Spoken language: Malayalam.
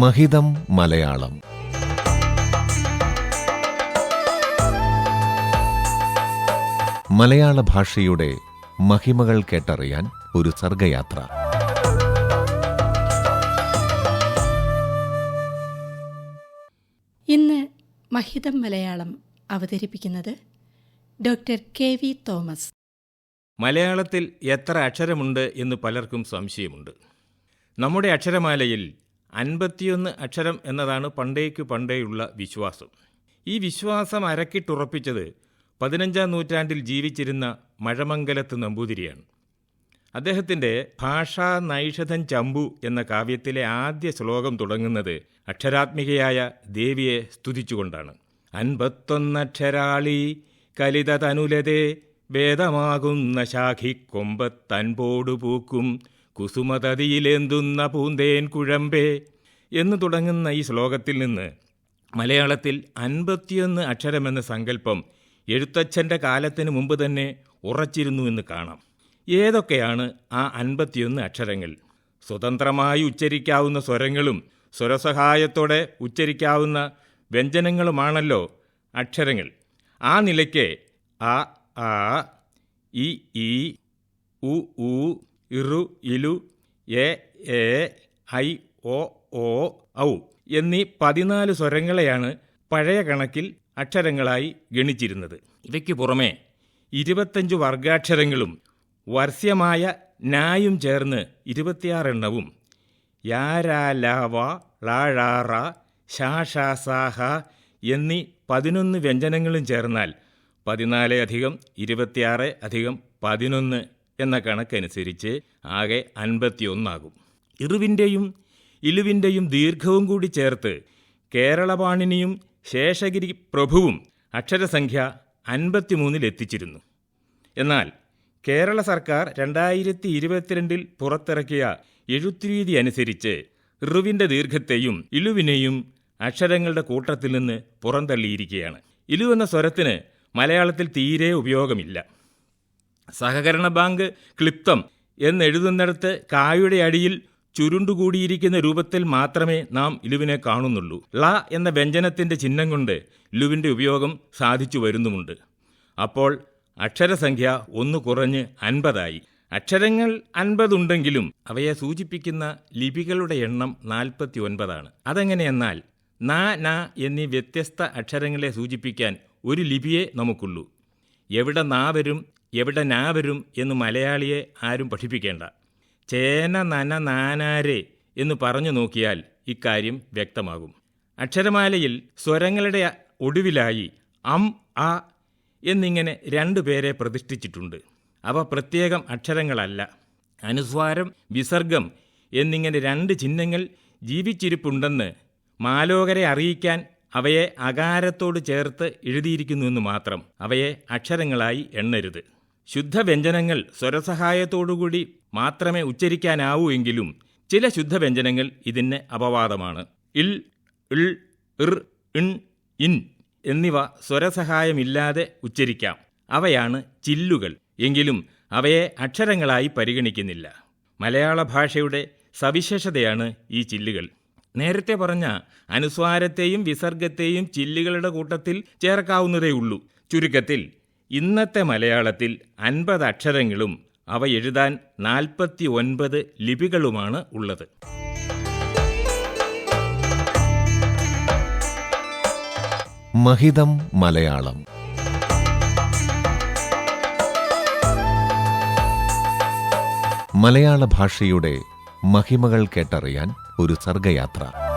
മഹിതം മലയാളം. മലയാള ഭാഷയുടെ മഹിമകൾ കേട്ടറിയാൻ ഒരു സർഗയാത്ര. ഇന്ന് മഹിതം മലയാളം അവതരിപ്പിക്കുന്നത് ഡോക്ടർ കെ വി തോമസ്. മലയാളത്തിൽ എത്ര അക്ഷരമുണ്ട് എന്ന് പലർക്കും സംശയമുണ്ട്. നമ്മുടെ അക്ഷരമാലയിൽ അൻപത്തിയൊന്ന് അക്ഷരം എന്നതാണ് പണ്ടേക്കു പണ്ടേയുള്ള വിശ്വാസം. ഈ വിശ്വാസം അരക്കിട്ടുറപ്പിച്ചത് പതിനഞ്ചാം നൂറ്റാണ്ടിൽ ജീവിച്ചിരുന്ന മഴമംഗലത്ത് നമ്പൂതിരിയാണ്. അദ്ദേഹത്തിന്റെ ഭാഷാ നൈഷധൻ ചമ്പു എന്ന കാവ്യത്തിലെ ആദ്യ ശ്ലോകം തുടങ്ങുന്നത് അക്ഷരാത്മികയായ ദേവിയെ സ്തുതിച്ചുകൊണ്ടാണ്. അൻപത്തൊന്നക്ഷരാളി കലിത തനുലതേ വേദമാകുന്ന ശാഖിക്കൊമ്പത്തൻപോടു പൂക്കും കുസുമതതിയിലേന്തുന്ന പൂന്തേൻ കുഴമ്പേ എന്ന് തുടങ്ങുന്ന ഈ ശ്ലോകത്തിൽ നിന്ന് മലയാളത്തിൽ അൻപത്തിയൊന്ന് അക്ഷരമെന്ന സങ്കല്പം എഴുത്തച്ഛന്റെ കാലത്തിന് മുമ്പ് തന്നെ ഉറച്ചിരുന്നു എന്ന് കാണാം. ഏതൊക്കെയാണ് ആ അൻപത്തിയൊന്ന് അക്ഷരങ്ങൾ? സ്വതന്ത്രമായി ഉച്ചരിക്കാവുന്ന സ്വരങ്ങളും സ്വരസഹായത്തോടെ ഉച്ചരിക്കാവുന്ന വ്യഞ്ജനങ്ങളുമാണല്ലോ അക്ഷരങ്ങൾ. ആ നിലയ്ക്ക് ആ ആ ഇ ഈ ഉ ഇറു ഇലു എ എ ഐ ഒ ഓ ഔ എന്നീ പതിനാല് സ്വരങ്ങളെയാണ് പഴയ കണക്കിൽ അക്ഷരങ്ങളായി ഗണിച്ചിരുന്നത്. ഇവയ്ക്ക് പുറമെ ഇരുപത്തഞ്ച് വർഗാക്ഷരങ്ങളും വർഷ്യമായ നായും ചേർന്ന് ഇരുപത്തിയാറെണ്ണവും യാരാലാവ ളാഴാറ ഷാഷാസാഹ എന്നീ പതിനൊന്ന് വ്യഞ്ജനങ്ങളും ചേർന്നാൽ പതിനാല് അധികം ഇരുപത്തിയാറ് അധികം പതിനൊന്ന് എന്ന കണക്കനുസരിച്ച് ആകെ അൻപത്തിയൊന്നാകും. ഇറുവിന്റെയും ഇലുവിന്റെയും ദീർഘവും കൂടി ചേർത്ത് കേരളപാണിനിയും ശേഷഗിരി പ്രഭുവും അക്ഷരസംഖ്യ അൻപത്തിമൂന്നിലെത്തിച്ചിരുന്നു എന്നാൽ കേരള സർക്കാർ രണ്ടായിരത്തി ഇരുപത്തിരണ്ടിൽ പുറത്തിറക്കിയ എഴുത്തുരീതി അനുസരിച്ച് ഋവിന്റെ ദീർഘത്തെയും ഇലുവിനെയും അക്ഷരങ്ങളുടെ കൂട്ടത്തിൽ നിന്ന് പുറന്തള്ളിയിരിക്കുകയാണ്. ഇലു എന്ന സ്വരത്തിന് മലയാളത്തിൽ തീരെ ഉപയോഗമില്ല. സഹകരണ ബാങ്ക് ക്ലിപ്തം എന്നെഴുതുന്നിടത്ത് കായുടെ അടിയിൽ ചുരുണ്ടുകൂടിയിരിക്കുന്ന രൂപത്തിൽ മാത്രമേ നാം ഇലുവിനെ കാണുന്നുള്ളൂ. ള എന്ന വ്യഞ്ജനത്തിന്റെ ചിഹ്നം കൊണ്ട് ലുവിന്റെ ഉപയോഗം സാധിച്ചു വരുന്നുമുണ്ട്. അപ്പോൾ അക്ഷരസംഖ്യ ഒന്ന് കുറഞ്ഞ് അൻപതായി. അക്ഷരങ്ങൾ അൻപതുണ്ടെങ്കിലും അവയെ സൂചിപ്പിക്കുന്ന ലിപികളുടെ എണ്ണം നാൽപ്പത്തി ഒൻപതാണ് അതെങ്ങനെയെന്നാൽ ന ന എന്നീ വ്യത്യസ്ത അക്ഷരങ്ങളെ സൂചിപ്പിക്കാൻ ഒരു ലിപിയെ നമുക്കുള്ളൂ. എവിടെ നാ വരും എവിടെ നാ വരും എന്ന് മലയാളിയെ ആരും പഠിപ്പിക്കേണ്ട. ചേന നന നാനാരെ എന്ന് പറഞ്ഞു നോക്കിയാൽ ഇക്കാര്യം വ്യക്തമാകും. അക്ഷരമാലയിൽ സ്വരങ്ങളുടെ ഒടുവിലായി അം ആ എന്നിങ്ങനെ രണ്ടു പേരെ പ്രതിഷ്ഠിച്ചിട്ടുണ്ട്. അവ പ്രത്യേകം അക്ഷരങ്ങളല്ല. അനുസ്വാരം വിസർഗം എന്നിങ്ങനെ രണ്ട് ചിഹ്നങ്ങൾ ജീവിച്ചിരിപ്പുണ്ടെന്ന് മാലോകരെ അറിയിക്കാൻ അവയെ അകാരത്തോട് ചേർത്ത് എഴുതിയിരിക്കുന്നുവെന്ന് മാത്രം. അവയെ അക്ഷരങ്ങളായി എണ്ണരുത്. ശുദ്ധവ്യഞ്ജനങ്ങൾ സ്വരസഹായത്തോടുകൂടി മാത്രമേ ഉച്ചരിക്കാനാവൂ എങ്കിലും ചില ശുദ്ധവ്യഞ്ജനങ്ങൾ ഇതിന് അപവാദമാണ്. ഇൽ ഇൾ ഇർ ഇൺ ഇൻ എന്നിവ സ്വരസഹായമില്ലാതെ ഉച്ചരിക്കാം. അവയാണ് ചില്ലുകൾ. എങ്കിലും അവയെ അക്ഷരങ്ങളായി പരിഗണിക്കുന്നില്ല. മലയാള ഭാഷയുടെ സവിശേഷതയാണ് ഈ ചില്ലുകൾ. നേരത്തെ പറഞ്ഞ അനുസ്വാരത്തെയും വിസർഗത്തെയും ചില്ലുകളുടെ കൂട്ടത്തിൽ ചേർക്കാവുന്നതേയുള്ളൂ. ചുരുക്കത്തിൽ ഇന്നത്തെ മലയാളത്തിൽ അൻപത് അക്ഷരങ്ങളും അവ എഴുതാൻ നാൽപ്പത്തി ഒൻപത് ലിപികളുമാണ് ഉള്ളത്. മഹിതം മലയാളം. മലയാള ഭാഷയുടെ മഹിമകൾ കേട്ടറിയാൻ ഒരു സർഗയാത്ര.